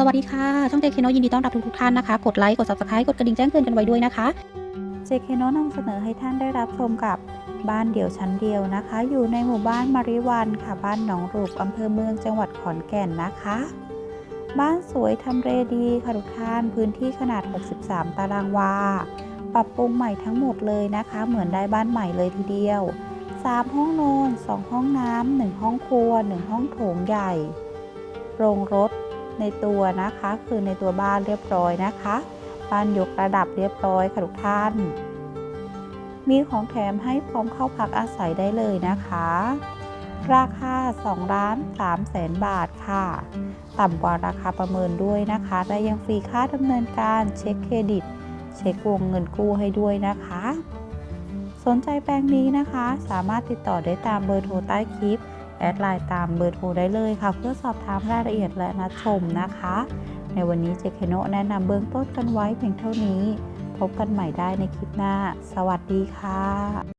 สวัสดีค่ะ ช่องเจคโนยินดีต้อนรับทุกๆท่านนะคะ กดไลค์ กด subscribe กดกระดิ่งแจ้งเตือนกันไว้ด้วยนะคะเจเคโนนำเสนอให้ท่านได้รับชมกับบ้านเดี่ยวชั้นเดียวนะคะ อยู่ในหมู่บ้านมาริวันค่ะ บ้านหนองรูปอำเภอเมืองจังหวัดขอนแก่นนะคะ บ้านสวยทำเลดีค่ะทุกท่าน พื้นที่ขนาด 63 ตารางวา ปรับปรุงใหม่ทั้งหมดเลยนะคะ เหมือนได้บ้านใหม่เลยทีเดียว 3 ห้องนอน 2 ห้องน้ำ 1 ห้องครัว 1 ห้องโถงใหญ่ โรงรถ ในตัวนะคะ คือในตัวบ้านเรียบร้อยนะคะบ้านยกระดับเรียบร้อยค่ะทุกท่าน มีของแถมให้พร้อมเข้าพักอาศัยได้เลยนะคะ ราคา2ล้าน3แสนบาทค่ะ ต่ำกว่าราคาประเมินด้วยนะคะและยังฟรีค่าดำเนินการเช็คเครดิต เช็ควงเงินกู้ให้ด้วยนะคะ สนใจแปลงนี้นะคะ สามารถติดต่อได้ตามเบอร์โทรใต้คลิป แอดไลน์ตามเบอร์โทรได้เลยค่ะ เพื่อสอบถามรายละเอียดและนัดชมนะคะ ในวันนี้เจคโนแนะนำเบื้องต้นกันไว้เพียงเท่านี้ พบกันใหม่ได้ในคลิปหน้า สวัสดีค่ะ